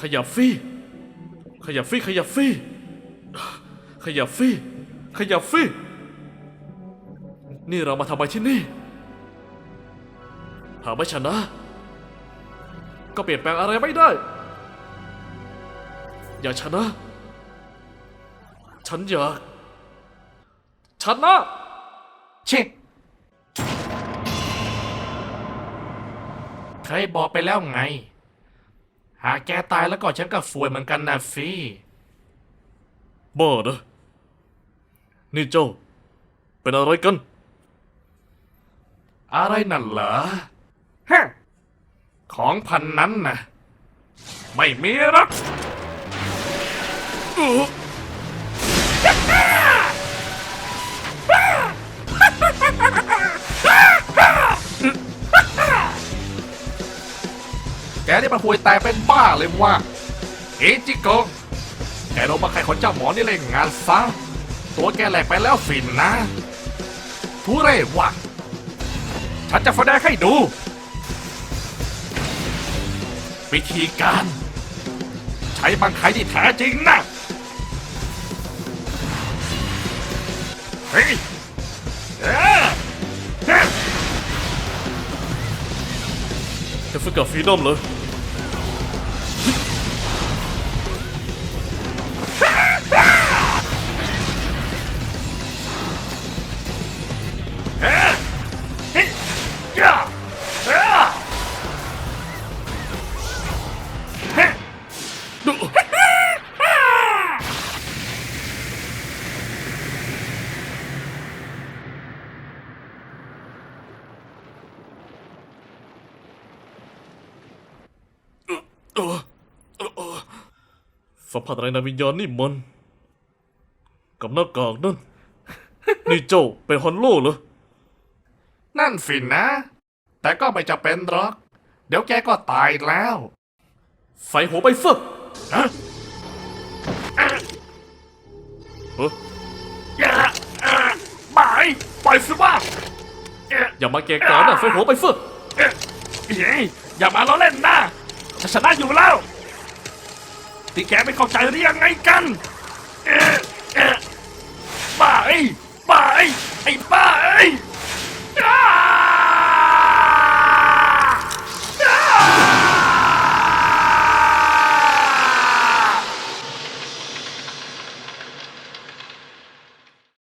ขยับฟี่ขยับฟี่ขยับฟี่ขยับฟี่ขยับฟี่ นี่เรามาทำไมที่นี่ หากไม่ชนะ ก็เปลี่ยนแปลงอะไรไม่ได้ อย่าชนะ ฉันอยากชนะเช็คใครบอกไปแล้วไง หากแกตายแล้วก็ฉันก็ฟวยเหมือนกันนะฟีบ้านะนี่เจ้า เป็นอะไรกัน อะไรนั่นเหรอฮะของพันนั้นนะไม่มีหรอก แกนี่มันห่วยแตกเป็นบ้าเลยว่าเอจิโกะแกลงมาใครคนเจ้าหมอนี่เล่นงานซะ ตัวแกแหลกไปแล้วฟินนะ ทุเรศว่ะ ฉันจะแสดงให้ดู วิธีการ ใช้บังไคที่แท้จริงนะ เฮ้ย จะฝึก กับฟรีดอมเลยเฮ้ยเฮ้ยย่าเอ้อเฮ้ยสัมผัสอะไรในวิญญาณนี่มัน กับหน้ากากนั่น นี่เจ้าเป็นฮอนโลเหรอ นั่นฟินนะ แต่ก็ไม่จะเป็นหรอก เดี๋ยวแกก็ตายแล้ว ใส่หัวไปฟึกฮะเฮ้ยอย่าอะบายปล่อยสิว่าเอ๊ะอย่ามาเกะกะนะใส่หัวไปฟึกเอ๊ะเฮ้ยอย่ามาล้อเล่นนะ จะชนะอยู่แล้วที่แกไม่เข้าใจหรือยังไงกันเอ๊ะเอ๊ะบายบายไอ้